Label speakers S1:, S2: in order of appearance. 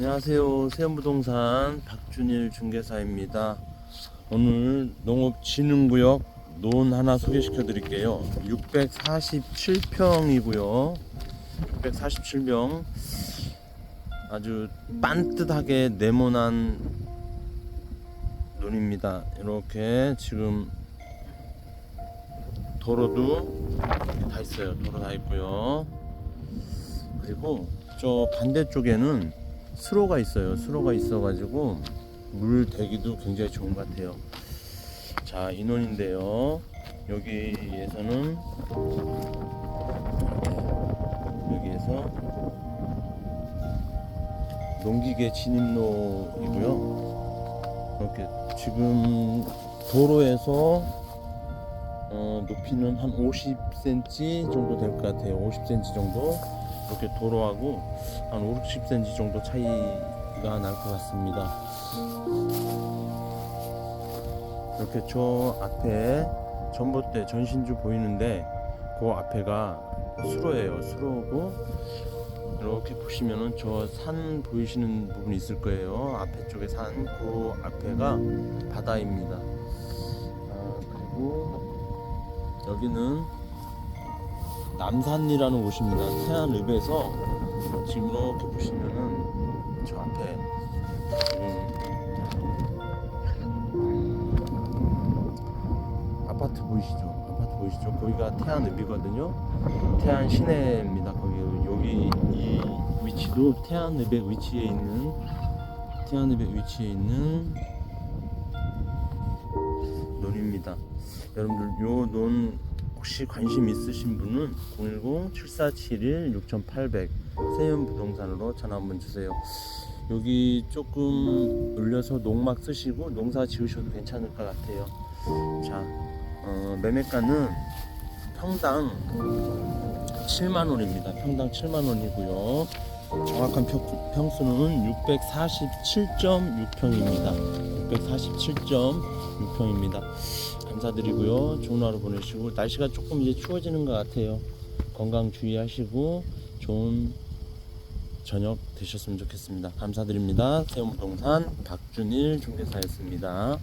S1: 안녕하세요. 세연부동산 박준일 중개사입니다. 오늘 농업진흥구역 논 하나 소개시켜 드릴게요. 647평이고요. 647평 아주 반듯하게 네모난 논입니다. 이렇게 지금 도로도 다 있어요. 도로 다 있고요. 그리고 저 반대쪽에는 수로가 있어요. 수로가 있어가지고 물 대기도 굉장히 좋은 것 같아요. 자, 인원인데요. 여기에서는 여기에서 농기계 진입로이고요. 이렇게 지금 도로에서 어, 높이는 한 50cm 정도 될 것 같아요. 50cm 정도. 이렇게 도로하고 한 5, 60cm 정도 차이가 날 것 같습니다. 이렇게 저 앞에 전봇대 전신주 보이는데 그 앞에가 수로예요. 수로고 이렇게 보시면은 저 산 보이시는 부분 있을 거예요. 앞에 쪽에 산, 그 앞에가 바다입니다. 아, 그리고 여기는 남산이라는 곳입니다. 태안읍에서 지금 이렇게 보시면은 저 앞에 지금 아파트 보이시죠? 아파트 보이시죠? 거기가 태안읍이거든요. 태안 시내입니다. 거기 여기 이 위치도 태안읍에 위치해 있는 태안읍에 위치해 있는 논입니다. 여러분들 요 논 혹시 관심 있으신 분은 010-7471-6800 세연부동산으로 전화 한번 주세요. 여기 조금 올려서 농막 쓰시고 농사 지으셔도 괜찮을 것 같아요. 자, 어, 매매가는 평당 7만 원입니다. 평당 7만 원이고요. 정확한 평, 평수는 647.6평입니다. 647.6평입니다. 감사드리고요. 좋은 하루 보내시고 날씨가 조금 이제 추워지는 것 같아요. 건강 주의하시고 좋은 저녁 되셨으면 좋겠습니다. 감사드립니다. 세운 부동산 박준일 중개사였습니다.